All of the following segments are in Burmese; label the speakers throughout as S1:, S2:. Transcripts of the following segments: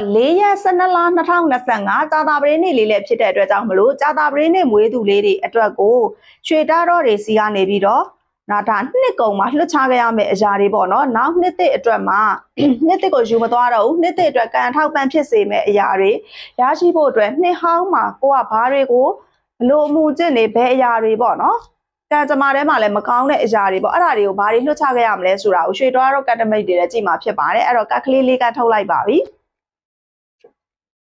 S1: 4ရက်12လ2025ကြာတာပရင်းနေ့လေးလည်းဖြစ်တဲ့အတွက်ကြောင့်မလို့ကြာတာပရင်းနေ့မွေးသူလေးတွေအတွက်ကိုရွှေတားတော်တွေစီကနေပြီးတော့နာဒါနှစ်ကုံမှာလွှတ်ချခဲ့ရမယ့်အရာတွေပေါ့နော်နောက်နှစ်သစ်အတွက်မှာနှစ်သစ်ကိုယူမသွားတော့ဘူးနှစ်သစ်အတွက်ကံထောက်ပံ့ဖြစ်စေမယ့်အရာတွေရရှိဖို့အတွက်နှစ်ဟောင်းမှာကိုကဘာတွေကိုဘလို့အမှုကျင့်နေဘယ်အရာတွေပေါ့နော်ကံကြမ္မာထဲမှာလည်းမကောင်းတဲ့အရာတွေပေါ့အဲ့ဒါတွေကိုဘာတွေလွှတ်ချခဲ့ရမလဲဆိုတာကိုရွှေတော်တော်ကတ်တမိတ်တွေလည်းကြည့်မှာဖြစ်ပါတယ်အဲ့တော့ကတ်ကလေးလေးကထုတ်လိုက်ပါပြီ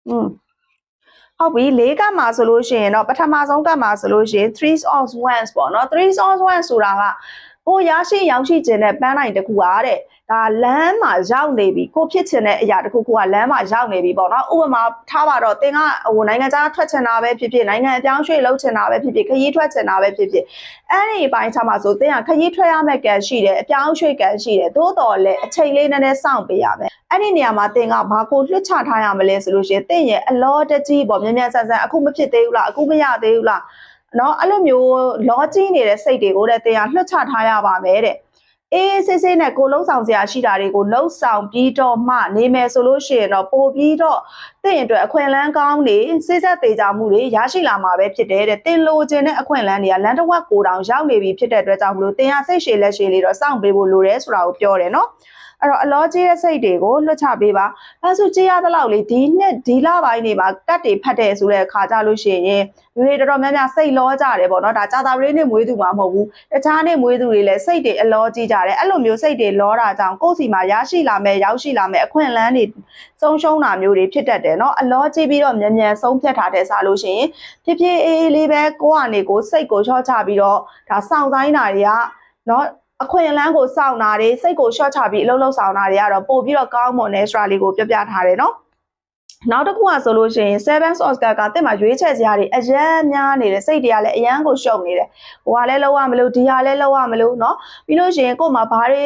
S1: อืมဟုတ်ပြီ၄ကမှာဆိုလို့ရှိရင်တော့ပထမဆုံးကမှာဆိုလို့ရှိရင် three of wands ပေါ့နော် three of wands ဆိုတာကကိုရရှိရောက်ရှိခြင်းတဲ့ပန်းနိုင်တစ်ခုအားတဲ့ဒါလမ်းမှာရောက်နေပြီကိုဖြစ်ချင်တဲ့အရာတစ်ခုခုကလမ်းမှာရောက်နေပြီပေါ့နော်ဥပမာထားပါတော့သင်ကဟိုနိုင်ငံခြားထွက်ချင်တာပဲဖြစ်ဖြစ်နိုင်ငံအပြောင်းရွှေ့လုပ်ချင်တာပဲဖြစ်ဖြစ်ခရီးထွက်ချင်တာပဲဖြစ်ဖြစ်အဲ့ဒီအပိုင်းခြားမှာဆိုသင်ကခရီးထွက်ရမယ့်ကံရှိတယ်အပြောင်းရွှေ့ကံရှိတယ်သို့တော်လည်းအချိန်လေးနည်းနည်းစောင့်ပေးရမယ် အဲ့ဒီနေရာမှာတင်ကဘာကိုလွှတ်ချထားရမလဲဆိုလို့ရှိရင်တင်ရဲ့အလောတကြီးပေါ့မြန်မြန်ဆန်ဆန်အခုမဖြစ်သေးဘူးလားအခုမရသေးဘူးလားနော်အဲ့လိုမျိုးလောကြီးနေတဲ့စိတ်တွေကိုတဲ့တင်ကလွှတ်ချထားရပါမယ်တဲ့အေးစစ်စစ်နဲ့ကိုလုံးဆောင်စရာရှိတာတွေကိုလှုပ်ဆောင်ပြီးတော့မှနေမယ်ဆိုလို့ရှိရင်တော့ပို့ပြီးတော့တင့်အတွက်အခွင့်အလန်းကောင်းနေစိစက်သေးကြမှုတွေရရှိလာမှာပဲဖြစ်တယ်တဲ့တင်လိုချင်တဲ့အခွင့်အလန်းတွေကလန်တဝက်ကိုတောင်ရောက်နေပြီဖြစ်တဲ့အတွက်ကြောင့်မလို့တင်ရစိတ်ရှည်လက်ရှည်လေးတော့စောင့်ပေးဖို့လိုတယ်ဆိုတာကိုပြောတယ်နော် အဲ့တော့အလောကြီးရဲ့စိတ်တွေကိုလွှတ်ချပေးပါအဲဆိုကြည်ရသလောက်လေဒီနှစ်ဒီလပိုင်းတွေမှာကတ်တွေဖတ်တယ်ဆိုတဲ့အခါကြလို့ရှိရင်လူတွေတော်တော်များများစိတ်လောကြတယ်ပေါ့နော်ဒါကြာတာပရိနဲ့မွေးသူမှမဟုတ်ဘူးတခြားနဲ့မွေးသူတွေလည်းစိတ်တွေအလောကြီးကြတယ်အဲ့လိုမျိုးစိတ်တွေလောတာကြောင့်ကိုယ့်စီမှာရရှိလာမဲ့ရောက်ရှိလာမဲ့အခွင့်အလန်းတွေဆုံးရှုံးတာမျိုးတွေဖြစ်တတ်တယ်နော်အလောကြီးပြီးတော့မြန်မြန်ဆုံးဖြတ်ထားတဲ့စားလို့ရှိရင်ဖြစ်ဖြစ်အေးအေးလေးပဲကိုယ့်အနေကိုစိတ်ကိုချော့ချပြီးတော့ဒါစောင့်တိုင်းတာတွေကနော် အခွင့်အလန်းကိုစောင့်တာတွေစိတ်ကိုရှော့ချပြီးအလုပ်လုပ်ဆောင်တာတွေကတော့ပို့ပြီးတော့ကောင်းမွန်တဲ့ strategy လေးကိုပြပြထားတယ်နော် နောက်တစ်ခုကဆိုလို့ရှိရင်7 Oscar ကတက်မှာရွေးချယ်စရာတွေအရန်များနေတယ်စိတ်တွေကလည်းအရန်ကိုရှုံနေတယ်ဟိုကလည်းလောက်ရမလို့ဒီဟာလည်းလောက်ရမလို့เนาะပြီးလို့ရှိရင်ကို့မှာဘာတွေ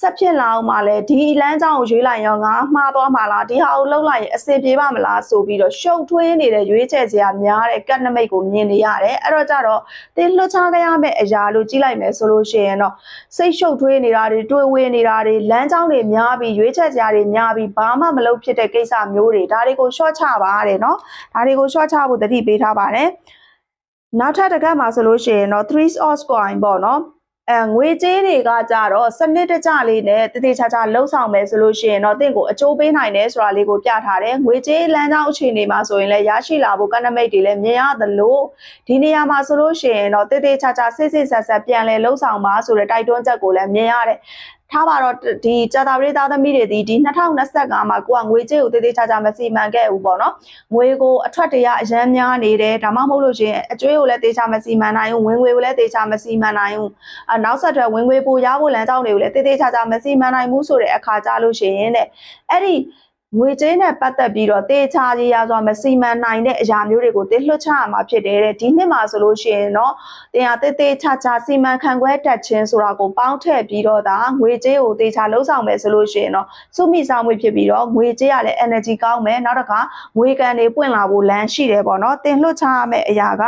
S1: ဆက်ဖြစ်လာအောင်မလဲဒီလမ်းကြောင်းကိုရွေးလိုက်ရောငါမှားသွားမှာလားဒီဟာကိုလှုပ်လိုက်ရင်အဆင်ပြေပါမလားဆိုပြီးတော့ရှုပ်ထွေးနေတဲ့ရွေးချယ်စရာများတဲ့ကတ်နမိတ်ကိုမြင်နေရတယ်အဲ့တော့ကြတော့တင်းလွှတ်ချခဲ့ရမယ့်အရာလို့ကြီးလိုက်မယ်ဆိုလို့ရှိရင်တော့စိတ်ရှုပ်ထွေးနေတာတွေတွေးဝေနေတာတွေလမ်းကြောင်းတွေများပြီးရွေးချယ်စရာတွေများပြီးဘာမှမလုပ်ဖြစ်တဲ့ကိစ္စမျိုးတွေဒါတွေ ကိုရှော့ချပါတယ်เนาะဒါတွေကိုရှော့ချဖို့တတိပေးထားပါတယ်နောက်ထပ်တစ်ခါမှာဆိုလို့ရှိရင်တော့3 of coin ပေါ့เนาะအဲငွေကြေးတွေကကြတော့စနစ်တကျလေးနဲ့တည်တည်ချာချာလှုပ်ဆောင်မယ်ဆိုလို့ရှိရင်တော့တင့်ကိုအကျိုးပေးနိုင်တယ်ဆိုတာလေးကိုပြထားတယ်ငွေကြေးလမ်းကြောင်းအခြေအနေမှာဆိုရင်လည်းရရှိလာဖို့ကဏ္ဍမိတ်တွေလည်းမြင်ရသလိုဒီနေရာမှာဆိုလို့ရှိရင်တော့တည်တည်ချာချာစိတ်စိတ်ဆက်ဆက်ပြန်လဲလှုပ်ဆောင်ပါဆိုတဲ့တိုက်တွန်းချက်ကိုလည်းမြင်ရတယ် ထားပါတော့ဒီကြာတာပရိသသမီးတွေဒီဒီ2025မှာကိုကငွေကြေးကိုတည်တည်ချာချာမစီမံခဲ့ဘူးပေါ့နော်ငွေကိုအထွက်တရအရန်များနေတယ်ဒါမှမဟုတ်လို့ရှိရင်အကျွေးကိုလည်းတေချာမစီမံနိုင်ဘူးဝင်ငွေကိုလည်းတေချာမစီမံနိုင်ဘူးအနောက်ဆက်တွဲဝင်ငွေပိုရဖို့လမ်းကြောင်းတွေကိုလည်းတေတေချာချာမစီမံနိုင်ဘူးဆိုတဲ့အခါကြလို့ရှိရင်တဲ့အဲ့ဒီ ငွေကြေးနဲ့ပတ်သက်ပြီးတော့တေချာကြီးရစွာမစီမံနိုင်တဲ့အရာမျိုးတွေကိုတေလွှတ်ချရမှာဖြစ်တယ်တဲ့ဒီနှစ်မှာဆိုလို့ရှိရင်တော့တင်ဟာတေတေချာချာစီမံခန့်ခွဲတတ်ခြင်းဆိုတာကိုပေါင်းထည့်ပြီးတော့ဒါငွေကြေးကိုတေချာလှုပ်ဆောင်မယ်ဆိုလို့ရှိရင်တော့စုမိဆောင်မှုဖြစ်ပြီးတော့ငွေကြေးကလည်း energy ကောင်းမယ်နောက်တစ်ခါငွေကန်တွေပွင့်လာဖို့လမ်းရှိတယ်ပေါ့နော်တင်လွှတ်ချရမယ့်အရာက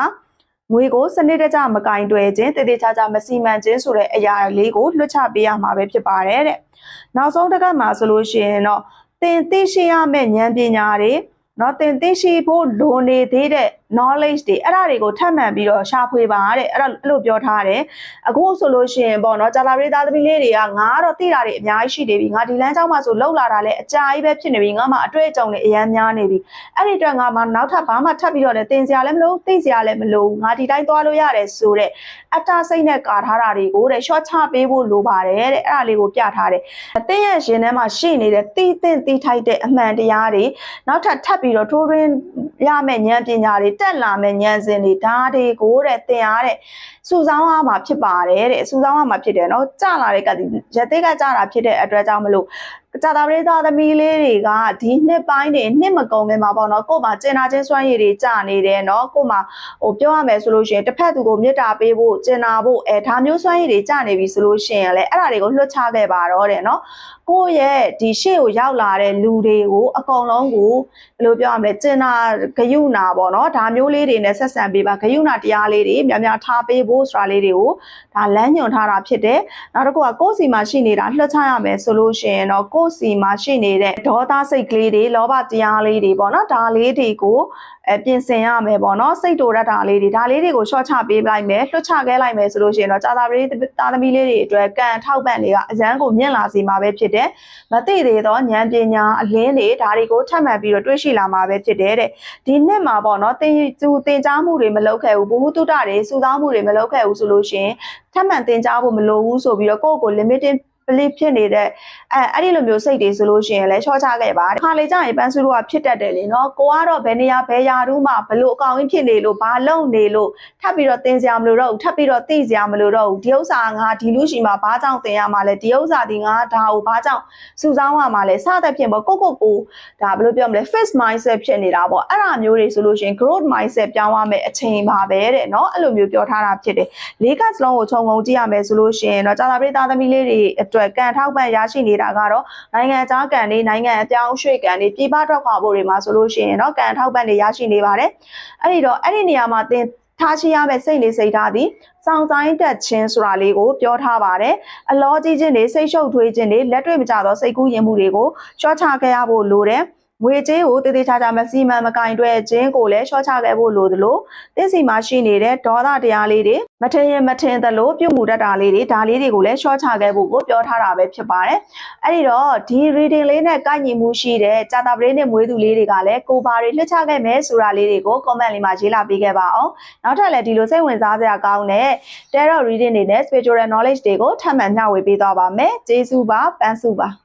S1: ငွေကိုစနစ်တကျမကင်တွယ်ခြင်းတည်တည်ချာချာမစီမံခြင်းဆိုတဲ့အရာလေးကိုလွှတ်ချပေးရမှာပဲဖြစ်ပါတယ်တဲ့။နောက်ဆုံးတစ်ခါမှာဆိုလို့ရှိရင်တော့ သင်သိရှိရမယ့်ဉာဏ်ပညာတွေနော်သင်သိရှိဖို့လိုနေသေးတဲ့ knowledge တွေအဲ့ဒါတွေကိုထပ်မံပြီးတော့ရှာဖွေပါတဲ့အဲ့ဒါအဲ့လိုပြောထားတယ်အခုဆိုလို့ရှိရင်ပေါ့နော်ဂျာလာပရိသသမီးလေးတွေကငါကတော့သိတာတွေအများကြီးရှိနေပြီငါဒီလမ်းကြောင်းမှာဆိုလောက်လာတာလည်းအကြာကြီးပဲဖြစ်နေပြီငါမှအတွေ့အကြုံတွေအများများနေပြီအဲ့ဒီအတွက်ငါမှနောက်ထပ်ဘာမှထပ်ပြီးတော့လည်းသင်စရာလည်းမလိုသိစရာလည်းမလိုငါဒီတိုင်းသွားလို့ရတယ်ဆိုတဲ့အတ္တစိတ်နဲ့ကာထားတာတွေကိုတဲ့ short ချပေးဖို့လိုပါတယ်တဲ့အဲ့ဒါလေးကိုပြထားတယ်အသင်ရဲ့ရှင်ထဲမှာရှိနေတဲ့တီးသင့်တီးထိုက်တဲ့အမှန်တရားတွေနောက်ထပ်ထပ်ပြီးတော့ထိုးရင်းရမယ့်ဉာဏ်ပညာတွေတက်လာမယ့်ဉာဏ်စဉ်တွေဒါတွေကိုတဲ့သင်ရတဲ့စုဆောင်းရမှာဖြစ်ပါတယ်တဲ့စုဆောင်းရမှာဖြစ်တယ်နော်ကြလာတဲ့ကတိရသေးကကြတာဖြစ်တဲ့အတွက်ကြောင့်မလို့ကြာတာပရိသသမီးလေးတွေကဒီနှစ်ပိုင်းတွေနှစ်မကုန်ခင်မှာပေါ့နော်ကို့မှာကျင်နာချင်းစွမ်းရည်တွေကြာနေတယ်နော်ကို့မှာဟိုပြောရမယ်ဆိုလို့ရှိရင်တစ်ဖက်သူကိုမေတ္တာပေးဖို့ကျင်နာဖို့အဲဒါမျိုးစွမ်းရည်တွေကြာနေပြီဆိုလို့ရှိရင်လည်းအဲ့ဒါတွေကိုလွှတ်ချခဲ့ပါတော့တယ်နော်ကိုယ့်ရဲ့ဒီရှေ့ကိုရောက်လာတဲ့လူတွေကိုအကုန်လုံးကိုဘယ်လိုပြောရမလဲကျင်နာဂယုနာပေါ့နော်ဒါမျိုးလေးတွေနဲ့ဆက်ဆံပေးပါဂယုနာတရားလေးတွေများများထားပေးဖို့ဖို့ဆိုတာလေးတွေကိုဒါလမ်းညွှန်ထားတာဖြစ်တယ်နောက်တစ်ခုကကိုယ့်စီမှာရှိနေတာလွှတ်ချရမယ်ဆိုလို့ရှိရင်တော့ကိုယ့်စီမှာရှိနေတဲ့ဒေါသစိတ်ကလေးတွေလောဘတရားလေးတွေပေါ့နော်ဒါလေးတွေကိုအဲပြင်ဆင်ရမယ်ပေါ့နော်စိတ်တူရတာလေးတွေဒါလေးတွေကို short ချပေးလိုက်မယ်လွှတ်ချခဲလိုက်မယ်ဆိုလို့ရှိရင်တော့ကြာသာပရိသားသမီးလေးတွေအတွက်ကံထောက်ပံ့တွေကအရန်ကိုမြင့်လာစေမှာပဲဖြစ်တယ်မသိသေးသောဉာဏ်ပညာအလင်းတွေဒါတွေကိုထပ်မံပြီးတော့တွေးရှိလာမှာပဲဖြစ်တယ်တဲ့ဒီနှစ်မှာပေါ့နော်သင်သူသင်ကြားမှုတွေမလုပ်ခဲ့ဘူးဘုဟုတုတ္တတွေစုဆောင်းမှုတွေမလုပ်ခဲ့ဘူးဆိုလို့ရှိရင်ထပ်မံသင်ကြားဖို့မလိုဘူးဆိုပြီးတော့ကိုယ့်ကိုယ် limiting belief ဖြစ်နေတဲ့အဲအဲ့ဒီလိုမျိုးစိတ်တွေဆိုလို့ရှိရင်လည်းချောချခဲ့ပါတယ်ခါလေကြာရင်ပန်းစုတို့ကဖြစ်တတ်တယ်လေနော်ကိုကတော့ဘယ်နေရာဘယ်ရာတို့မှဘလို့အကောင်ကြီးဖြစ်နေလို့ဘာလုံနေလို့ထပ်ပြီးတော့တင်စရာမလိုတော့ဘူးထပ်ပြီးတော့သိစရာမလိုတော့ဘူးဒီဥစ္စာကငါဒီလူရှိမှာဘာကြောင့်တင်ရမှာလဲဒီဥစ္စာဒီငါဒါကိုဘာကြောင့်စုဆောင်းရမှာလဲစသဖြင့်ပေါ့ကိုကိုကိုဒါဘယ်လိုပြောမလဲ fixed mindset ဖြစ်နေတာပေါ့အဲ့ဒါမျိုးတွေဆိုလို့ရှိရင် growth mindset ပြောင်းရမယ်အချိန်ပါပဲတဲ့နော်အဲ့လိုမျိုးပြောထားတာဖြစ်တယ်လေးကစလုံးကိုခြုံငုံကြည့်ရမယ်ဆိုလို့ရှိရင်တော့ကြာသာပရိသတ်သမီးလေးတွေအတွက်ကံထောက်ပံ့ရရှိနေတာကတော့နိုင်ငံခြားကံတွေနိုင်ငံအပြောင်းရွှေ့ကံတွေပြည်ပထွက်ခွာဖို့တွေမှာဆိုလို့ရှိရင်တော့ကံထောက်ပံ့တွေရရှိနေပါတယ်အဲ့ဒီတော့အဲ့ဒီနေရာမှာသင်ထားရှိရမယ့်စိတ်လေးစိတ်ထားသည်စောင့်ဆိုင်တက်ခြင်းဆိုတာလေးကိုပြောထားပါတယ်အလောကြီးခြင်းတွေစိတ်ရှုပ်ထွေးခြင်းတွေလက်တွေ့မကျသောစိတ်ကူးယဉ်မှုတွေကိုရှော့ချခဲ့ရဖို့လိုတယ် ငွေကြေးကိုတည်တည်ချာချာမစီမံမကင်တွဲခြင်းကိုလည်းရှော့ချခဲ့ဖို့လိုသလိုတင်းစီမှာရှိနေတဲ့ဒေါသတရားလေးတွေမထင်ရင်မထင်သလိုပြုမှုတတ်တာလေးတွေဒါလေးတွေကိုလည်းရှော့ချခဲ့ဖို့ကိုပြောထားတာပဲဖြစ်ပါတယ်။အဲ့ဒီတော့ဒီ reading လေးနဲ့ကိုက်ညီမှုရှိတဲ့ကြာတာပရိနဲ့မွေးသူလေးတွေကလည်းကိုဘာတွေလှစ်ချခဲ့မယ်ဆိုတာလေးတွေကို comment လေးမှာရေးလာပေးခဲ့ပါအောင်။နောက်ထပ်လည်းဒီလိုစိတ်ဝင်စားစရာကောင်းတဲ့ tarot reading တွေနဲ့ spiritual knowledge တွေကိုထပ်မံမျှဝေပေးသွားပါမယ်။ကျေးဇူးပါပန်းစုပါ။